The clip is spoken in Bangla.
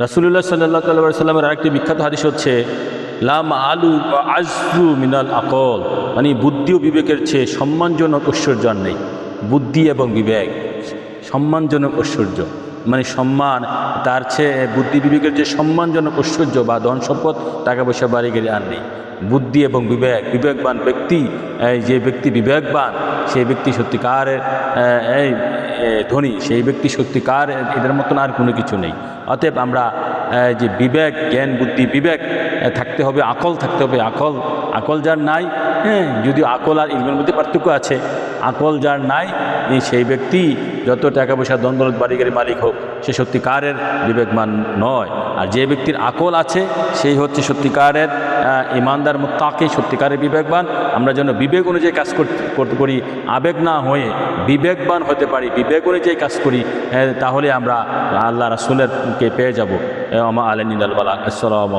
রাসুল্লাহ সাল্লাহ সাল্লামের আরেকটি বিখ্যাত হাদিস হচ্ছে, লাম আলু বা আজু মিনাল আকল। মানে বুদ্ধি ও বিবেকের চেয়ে সম্মানজনক ঐশ্বর্য আর নেই। বুদ্ধি এবং বিবেক, সম্মানজনক ঐশ্বর্য। মানে সম্মান, তার চেয়ে বুদ্ধি বিবেকের যে সম্মানজনক ঐশ্বর্য বা ধন সম্পদ টাকা পয়সা বাড়ি গেলে আর নেই। বুদ্ধি এবং বিবেক, বিবেকবান ব্যক্তি যে ব্যক্তি বিবেকবান, সেই ব্যক্তি সত্যিকার এই ধনী, সেই ব্যক্তি সত্যিকার, এদের মতন আর কোনো কিছু নেই। অতএব আমরা যে বিবেক, জ্ঞান, বুদ্ধি, বিবেক থাকতে হবে, আকল থাকতে হবে, আকল আকল যার নাই হ্যাঁ যদিও আকল আর ইলমের মধ্যে পার্থক্য আছে আকল যার নাই সেই ব্যক্তি যত টাকা পয়সা দ্বন্দ্বলত বাড়ি গাড়ি মালিক হোক, সে সত্যিকারের বিবেকমান নয়। আর যে ব্যক্তির আকল আছে, সেই হচ্ছে সত্যিকারের ইমানদার মুত্তাকি, সত্যিকারের বিবেকবান। আমরা যেন বিবেক অনুযায়ী কাজ করতে করি আবেগ না হয়ে বিবেকবান হতে পারি, বিবেক অনুযায়ী কাজ করি তাহলে আমরা আল্লাহ রাসুলেরকে পেয়ে যাব। আমা আলনিল আসসালাম